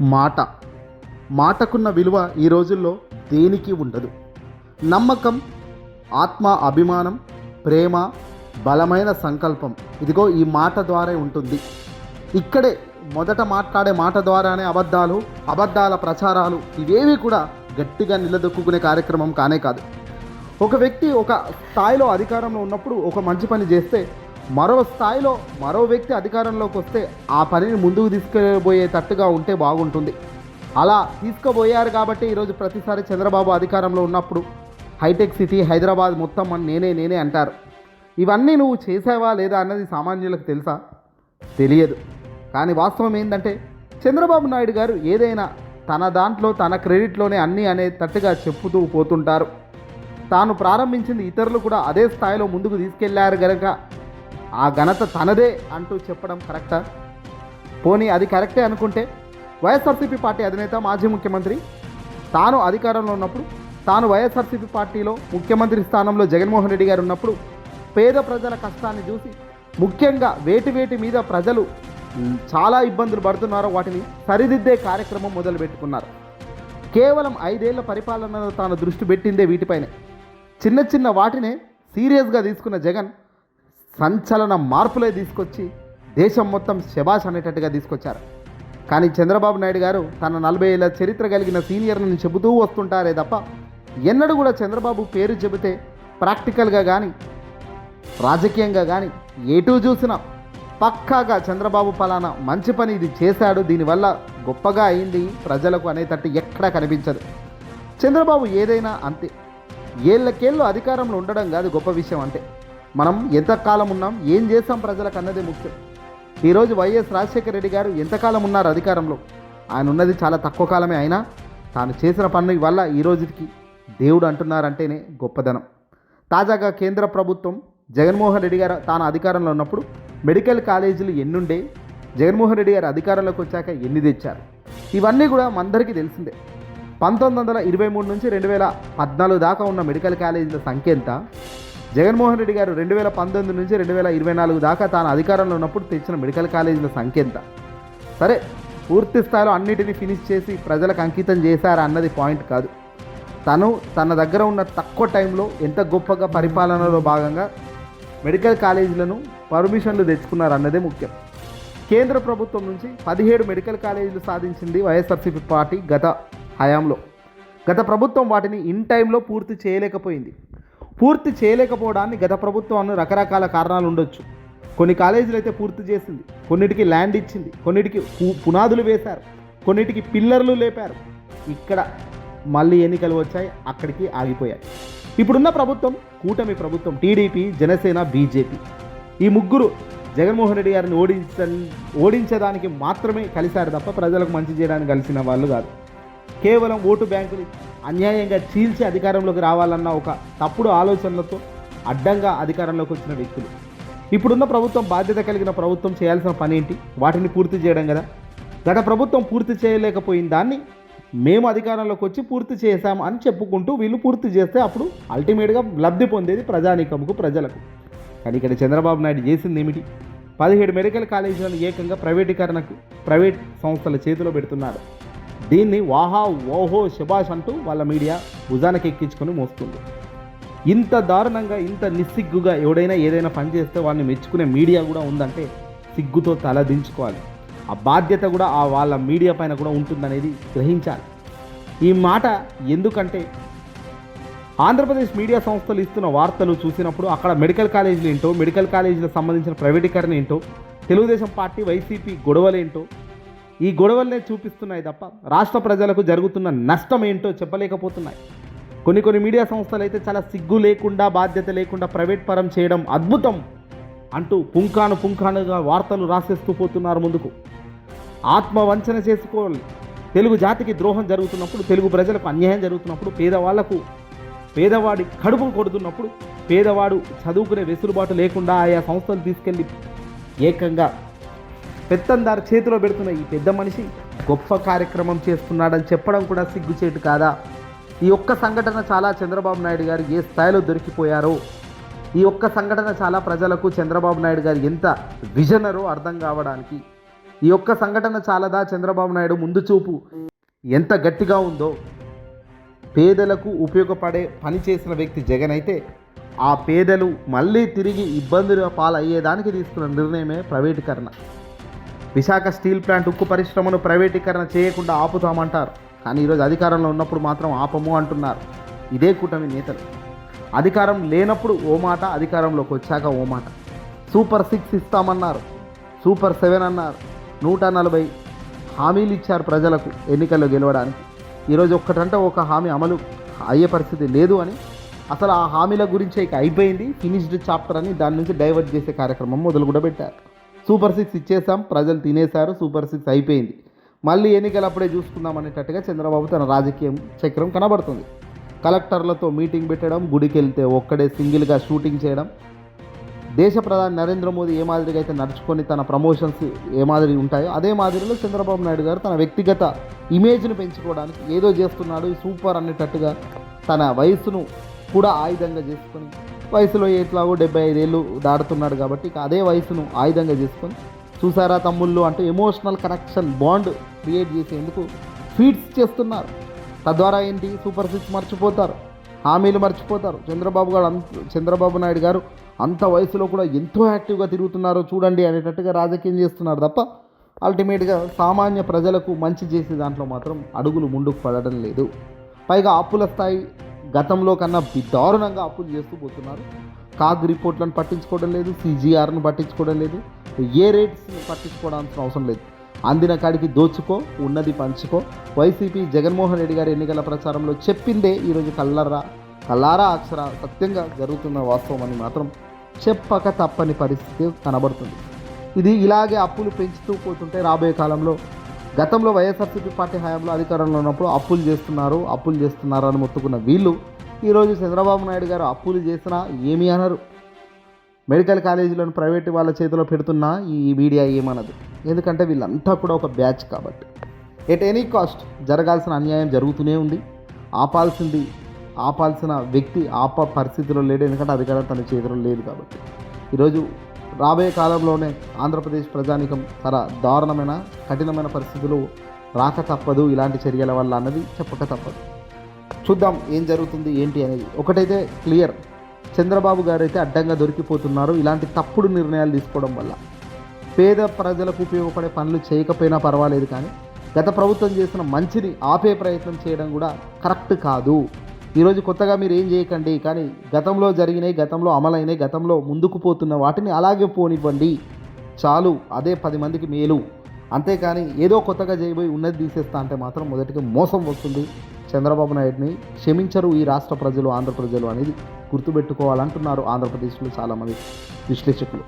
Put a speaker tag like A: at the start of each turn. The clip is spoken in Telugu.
A: మాట. మాటకున్న విలువ ఈ రోజుల్లో దేనికి ఉండదు. నమ్మకం ఆత్మ అభిమానం ప్రేమ బలమైన సంకల్పం. ఇదిగో ఈ మాట ద్వారా ఉంటుంది. ఇక్కడే మొదట మాట్లాడే మాట ద్వారానే అబద్ధాలు అబద్ధాల ప్రచారాలు ఇవేవి కూడా గట్టిగా నిలదొక్కునే కార్యక్రమం కానే కాదు. ఒక వ్యక్తి ఒక స్థాయిలో అధికారంలో ఉన్నప్పుడు ఒక మంచి పని చేస్తే మరో స్థాయిలో మరో వ్యక్తి అధికారంలోకి వస్తే ఆ పనిని ముందుకు తీసుకుపోయేటట్టుగా ఉంటే బాగుంటుంది. అలా తీసుకుపోయారు కాబట్టి ఈరోజు ప్రతిసారి చంద్రబాబు అధికారంలో ఉన్నప్పుడు హైటెక్ సిటీ హైదరాబాద్ మొత్తం అని నేనే నేనే అంటారు. ఇవన్నీ నువ్వు చేసావా లేదా అన్నది సామాన్యులకు తెలుసా? తెలియదు. కానీ వాస్తవం ఏంటంటే చంద్రబాబు నాయుడు గారు ఏదైనా తన దాంట్లో తన క్రెడిట్లోనే అన్నీ అనే తట్టుగా చెప్పుతూ పోతుంటారు. తాను ప్రారంభించింది ఇతరులు కూడా అదే స్థాయిలో ముందుకు తీసుకెళ్ళారు గనక ఆ ఘనత తనదే అంటూ చెప్పడం కరెక్టా? పోనీ అది కరెక్టే అనుకుంటే వైఎస్ఆర్సీపీ పార్టీ అధినేత మాజీ ముఖ్యమంత్రి తాను అధికారంలో ఉన్నప్పుడు తాను వైఎస్ఆర్సీపీ పార్టీలో ముఖ్యమంత్రి స్థానంలో జగన్మోహన్ రెడ్డి గారు ఉన్నప్పుడు పేద ప్రజల కష్టాన్ని చూసి ముఖ్యంగా వేటి వేటి మీద ప్రజలు చాలా ఇబ్బందులు పడుతున్నారో వాటిని సరిదిద్దే కార్యక్రమం మొదలుపెట్టుకున్నారు. కేవలం ఐదేళ్ళ పరిపాలనలో తాను దృష్టి పెట్టిందే వీటిపైనే. చిన్న చిన్న వాటినే సీరియస్గా తీసుకున్న జగన్ సంచలన మార్పులే తీసుకొచ్చి దేశం మొత్తం శబాష్ అనేటట్టుగా తీసుకొచ్చారు. కానీ చంద్రబాబు నాయుడు గారు తన నలభై ఏళ్ళ చరిత్ర కలిగిన సీనియర్లను చెబుతూ వస్తుంటారే తప్ప ఎన్నడూ కూడా చంద్రబాబు పేరు చెబితే ప్రాక్టికల్గా కానీ రాజకీయంగా కానీ ఎటు చూసినా పక్కాగా చంద్రబాబు పలానా మంచి పని ఇది చేశాడు దీనివల్ల గొప్పగా అయింది ప్రజలకు అనేటట్టు ఎక్కడా కనిపించదు. చంద్రబాబు ఏదైనా అంతే. ఏళ్ళకేళ్ళు అధికారంలో ఉండడం కాదు గొప్ప విషయం అంటే మనం ఎంతకాలం ఉన్నాం ఏం చేస్తాం ప్రజలకు అన్నదే ముఖ్యం. ఈరోజు వైఎస్ రాజశేఖర రెడ్డి గారు ఎంతకాలం ఉన్నారు అధికారంలో? ఆయన ఉన్నది చాలా తక్కువ కాలమే అయినా తాను చేసిన పనుల వల్ల ఈ రోజుకి దేవుడు అంటున్నారంటేనే గొప్పదనం. తాజాగా కేంద్ర ప్రభుత్వం జగన్మోహన్ రెడ్డి గారు తాను అధికారంలో ఉన్నప్పుడు మెడికల్ కాలేజీలు ఎన్నుండే జగన్మోహన్ రెడ్డి గారు అధికారంలోకి వచ్చాక ఎన్ని తెచ్చారు? ఇవన్నీ కూడా మనందరికీ తెలిసిందే. పంతొమ్మిది వందల ఇరవై మూడు నుంచి రెండు వేల పద్నాలుగు దాకా ఉన్న మెడికల్ కాలేజీల సంఖ్య ఎంత? జగన్మోహన్ రెడ్డి గారు రెండు వేల పంతొమ్మిది నుంచి రెండు వేల ఇరవై నాలుగు దాకా తాను అధికారంలో ఉన్నప్పుడు తెచ్చిన మెడికల్ కాలేజీల సంఖ్య ఎంత? సరే పూర్తి స్థాయిలో అన్నిటినీ ఫినిష్ చేసి ప్రజలకు అంకితం చేశారా అన్నది పాయింట్ కాదు. తను తన దగ్గర ఉన్న తక్కువ టైంలో ఎంత గొప్పగా పరిపాలనలో భాగంగా మెడికల్ కాలేజీలను పర్మిషన్లు తెచ్చుకున్నారు అన్నదే ముఖ్యం. కేంద్ర ప్రభుత్వం నుంచి పదిహేడు మెడికల్ కాలేజీలు సాధించింది వైఎస్ఆర్సీపీ పార్టీ గత హయాంలో. గత ప్రభుత్వం వాటిని ఇన్ టైంలో పూర్తి చేయలేకపోయింది. పూర్తి చేయలేకపోవడాన్ని గత ప్రభుత్వం రకరకాల కారణాలు ఉండొచ్చు. కొన్ని కాలేజీలు అయితే పూర్తి చేసింది. కొన్నిటికి ల్యాండ్ ఇచ్చింది. కొన్నిటికి పునాదులు వేశారు. కొన్నిటికి పిల్లర్లు లేపారు. ఇక్కడ మళ్ళీ ఎన్నికలు వచ్చాయి. అక్కడికి ఆగిపోయాయి. ఇప్పుడున్న ప్రభుత్వం కూటమి ప్రభుత్వం టీడీపీ జనసేన బీజేపీ ఈ ముగ్గురు జగన్మోహన్ రెడ్డి గారిని ఓడించ ఓడించడానికి మాత్రమే కలిశారు తప్ప ప్రజలకు మంచి చేయడానికి కలిసిన వాళ్ళు కాదు. కేవలం ఓటు బ్యాంకులు అన్యాయంగా చీల్చి అధికారంలోకి రావాలన్న ఒక తప్పుడు ఆలోచనలతో అడ్డంగా అధికారంలోకి వచ్చిన వ్యక్తులు. ఇప్పుడున్న ప్రభుత్వం బాధ్యత కలిగిన ప్రభుత్వం చేయాల్సిన పని ఏంటి? వాటిని పూర్తి చేయడం కదా. గత ప్రభుత్వం పూర్తి చేయలేకపోయిన దాన్ని మేము అధికారంలోకి వచ్చి పూర్తి చేశాం అని చెప్పుకుంటూ వీళ్ళు పూర్తి చేస్తే అప్పుడు అల్టిమేట్గా లబ్ధి పొందేది ప్రజానీకముకు ప్రజలకు. కానీ ఇక్కడ చంద్రబాబు నాయుడు చేసింది ఏమిటి? పదిహేడు మెడికల్ కాలేజీలను ఏకంగా ప్రైవేటీకరణకు ప్రైవేట్ సంస్థల చేతిలో పెడుతున్నారు. దీన్ని వాహా ఓహో శబాష్ అంటూ వాళ్ళ మీడియా భుజానికి ఎక్కించుకొని మోస్తుంది. ఇంత దారుణంగా ఇంత నిస్సిగ్గుగా ఎవడైనా ఏదైనా పని చేస్తే వాళ్ళని మెచ్చుకునే మీడియా కూడా ఉందంటే సిగ్గుతో తల దించుకోవాలి. ఆ బాధ్యత కూడా ఆ వాళ్ళ మీడియా పైన కూడా ఉంటుందనేది గ్రహించాలి. ఈ మాట ఎందుకంటే ఆంధ్రప్రదేశ్ మీడియా సంస్థలు ఇస్తున్న వార్తలు చూసినప్పుడు అక్కడ మెడికల్ కాలేజీలు ఏంటో మెడికల్ కాలేజీలకు సంబంధించిన ప్రైవేటీకరణ ఏంటో తెలుగుదేశం పార్టీ వైసీపీ గొడవలేంటో ఈ గొడవలనే చూపిస్తున్నాయి తప్ప రాష్ట్ర ప్రజలకు జరుగుతున్న నష్టం ఏంటో చెప్పలేకపోతున్నాయి. కొన్ని కొన్ని మీడియా సంస్థలు అయితే చాలా సిగ్గు లేకుండా బాధ్యత లేకుండా ప్రైవేట్ పరం చేయడం అద్భుతం అంటూ పుంకాను పుంకానుగా వార్తలు రాసేస్తూ పోతున్నారు ముందుకు. ఆత్మవంచన చేసుకోవాలి. తెలుగు జాతికి ద్రోహం జరుగుతున్నప్పుడు తెలుగు ప్రజలకు అన్యాయం జరుగుతున్నప్పుడు పేదవాళ్ళకు పేదవాడి కడుపు కొడుతున్నప్పుడు పేదవాడు చదువుకునే వెసులుబాటు లేకుండా ఆయా సంస్థలు తీసుకెళ్ళి ఏకంగా పెత్తందారు చేతిలో పెడుతున్న ఈ పెద్ద మనిషి గొప్ప కార్యక్రమం చేస్తున్నాడని చెప్పడం కూడా సిగ్గుచేటు కాదా? ఈ ఒక్క సంఘటన చాలా చంద్రబాబు నాయుడు గారు ఏ స్థాయిలో దొరికిపోయారో? ఈ ఒక్క సంఘటన చాలా ప్రజలకు చంద్రబాబు నాయుడు గారు ఎంత విజనరో అర్థం కావడానికి. ఈ ఒక్క సంఘటన చాలదా చంద్రబాబు నాయుడు ముందు చూపు? ఎంత గట్టిగా ఉందో? పేదలకు ఉపయోగపడే పని చేసిన వ్యక్తి జగన్ అయితే ఆ పేదలు మళ్ళీ తిరిగి ఇబ్బందుల పాలయ్యేదానికి తీసుకున్న నిర్ణయమే ప్రైవేటీకరణ. విశాఖ స్టీల్ ప్లాంట్ ఉక్కు పరిశ్రమను ప్రైవేటీకరణ చేయకుండా ఆపుతామంటారు. కానీ ఈరోజు అధికారంలో ఉన్నప్పుడు మాత్రం ఆపము అంటున్నారు. ఇదే కూటమి నేతలు. అధికారం లేనప్పుడు ఓ మాట అధికారంలోకి వచ్చాక ఓ మాట. సూపర్ సిక్స్ ఇస్తామన్నారు. సూపర్ సెవెన్ అన్నారు. నూట నలభై హామీలు ఇచ్చారు ప్రజలకు ఎన్నికల్లో గెలవడానికి. ఈరోజు ఒక్కటంటే ఒక హామీ అమలు అయ్యే పరిస్థితి లేదు అని. అసలు ఆ హామీల గురించి ఇక అయిపోయింది. ఫినిష్డ్ చాప్టర్ అని దాని నుంచి డైవర్ట్ చేసే కార్యక్రమం మొదలు కూడా పెట్టారు సూపర్ సిక్స్ ఇచ్చేసాం ప్రజలు తినేశారు. సూపర్ సిక్స్ అయిపోయింది. మళ్ళీ ఎన్నికలు అప్పుడే చూసుకుందాం అనేటట్టుగా చంద్రబాబు తన రాజకీయం చక్రం కనబడుతుంది. కలెక్టర్లతో మీటింగ్ పెట్టడం గుడికి వెళ్తే ఒక్కడే సింగిల్గా షూటింగ్ చేయడం. దేశ ప్రధాని నరేంద్ర మోదీ ఏ మాదిరిగా అయితే నడుచుకొని తన ప్రమోషన్స్ ఏ మాదిరి ఉంటాయో అదే మాదిరిలో చంద్రబాబు నాయుడు గారు తన వ్యక్తిగత ఇమేజ్ను పెంచుకోవడానికి ఏదో చేస్తున్నాడు సూపర్ అనేటట్టుగా తన వయసును కూడా ఆయుధంగా చేసుకొని వయసులో ఎట్లాగో డెబ్బై ఐదేళ్ళు దాటుతున్నాడు కాబట్టి ఇక అదే వయసును ఆయుధంగా చేసుకొని చూసారా తమ్ముళ్ళు అంటే ఎమోషనల్ కనెక్షన్ బాండ్ క్రియేట్ చేసేందుకు ఫీడ్స్ చేస్తున్నారు. తద్వారా ఏంటి? సూపర్ సిక్స్ మర్చిపోతారు. హామీలు మర్చిపోతారు. చంద్రబాబు గారు అంత చంద్రబాబు నాయుడు గారు అంత వయసులో కూడా ఎంతో యాక్టివ్గా తిరుగుతున్నారో చూడండి అనేటట్టుగా రాజకీయం చేస్తున్నారు తప్ప అల్టిమేట్గా సామాన్య ప్రజలకు మంచి చేసే దాంట్లో మాత్రం అడుగులు ముందుకు పడడం లేదు. పైగా అప్పుల స్థాయి గతంలో కన్నా దారుణంగా అప్పులు చేస్తూ పోతున్నారు. కాగ్ రిపోర్ట్లను పట్టించుకోవడం లేదు సిజిఆర్ను పట్టించుకోవడం లేదు ఏ రేట్స్ని పట్టించుకోవడానికి అవసరం లేదు. అందిన కాడికి దోచుకో ఉన్నది పంచుకో. వైసీపీ జగన్మోహన్ రెడ్డి గారి ఎన్నికల ప్రచారంలో చెప్పిందే ఈరోజు కల్లర్రా కల్లారా అక్షర సత్యంగా జరుగుతున్న వాస్తవం అని మాత్రం చెప్పక తప్పని పరిస్థితి కనబడుతుంది. ఇది ఇలాగే అప్పులు పెంచుతూ పోతుంటే రాబోయే కాలంలో గతంలో వైఎస్ఆర్సీపీ పార్టీ హయాంలో అధికారంలో ఉన్నప్పుడు అప్పులు చేస్తున్నారు అప్పులు చేస్తున్నారు అని మొత్తుకున్న వీళ్ళు ఈరోజు చంద్రబాబు నాయుడు గారు అప్పులు చేసినా ఏమీ అనరు. మెడికల్ కాలేజీలను ప్రైవేట్ వాళ్ళ చేతిలో పెడుతున్నా ఈ మీడియా ఏమనదు. ఎందుకంటే వీళ్ళంతా కూడా ఒక బ్యాచ్ కాబట్టి. ఎట్ ఎనీ కాస్ట్ జరగాల్సిన అన్యాయం జరుగుతూనే ఉంది. ఆపాల్సింది ఆపాల్సిన వ్యక్తి ఆప పరిస్థితిలో లేడు. ఎందుకంటే అధికారం తన చేతిలో లేదు కాబట్టి. ఈరోజు రాబోయే కాలంలోనే ఆంధ్రప్రదేశ్ ప్రజానికం చాలా దారుణమైన కఠినమైన పరిస్థితులు రాక తప్పదు. ఇలాంటి చర్యల వల్ల అన్నది చెప్పక తప్పదు. చూద్దాం ఏం జరుగుతుంది ఏంటి అనేది. ఒకటైతే క్లియర్. చంద్రబాబు గారు అయితే అడ్డంగా దొరికిపోతున్నారు. ఇలాంటి తప్పుడు నిర్ణయాలు తీసుకోవడం వల్ల. పేద ప్రజలకు ఉపయోగపడే పనులు చేయకపోయినా పర్వాలేదు కానీ గత ప్రభుత్వం చేసిన మంచిని ఆపే ప్రయత్నం చేయడం కూడా కరెక్ట్ కాదు. ఈరోజు కొత్తగా మీరు ఏం చేయకండి కానీ గతంలో జరిగినాయి గతంలో అమలైనవి గతంలో ముందుకు పోతున్న వాటిని అలాగే పోనివ్వండి. చాలు అదే పది మందికి మేలు. అంతేకాని ఏదో కొత్తగా చేయబోయి ఉన్నది తీసేస్తా అంటే మాత్రం మొదటికి మోసం వస్తుంది. చంద్రబాబు నాయుడిని క్షమించరు ఈ రాష్ట్ర ప్రజలు ఆంధ్ర ప్రజలు అనేది గుర్తుపెట్టుకోవాలంటున్నారు ఆంధ్రప్రదేశ్లో చాలామంది విశ్లేషకులు.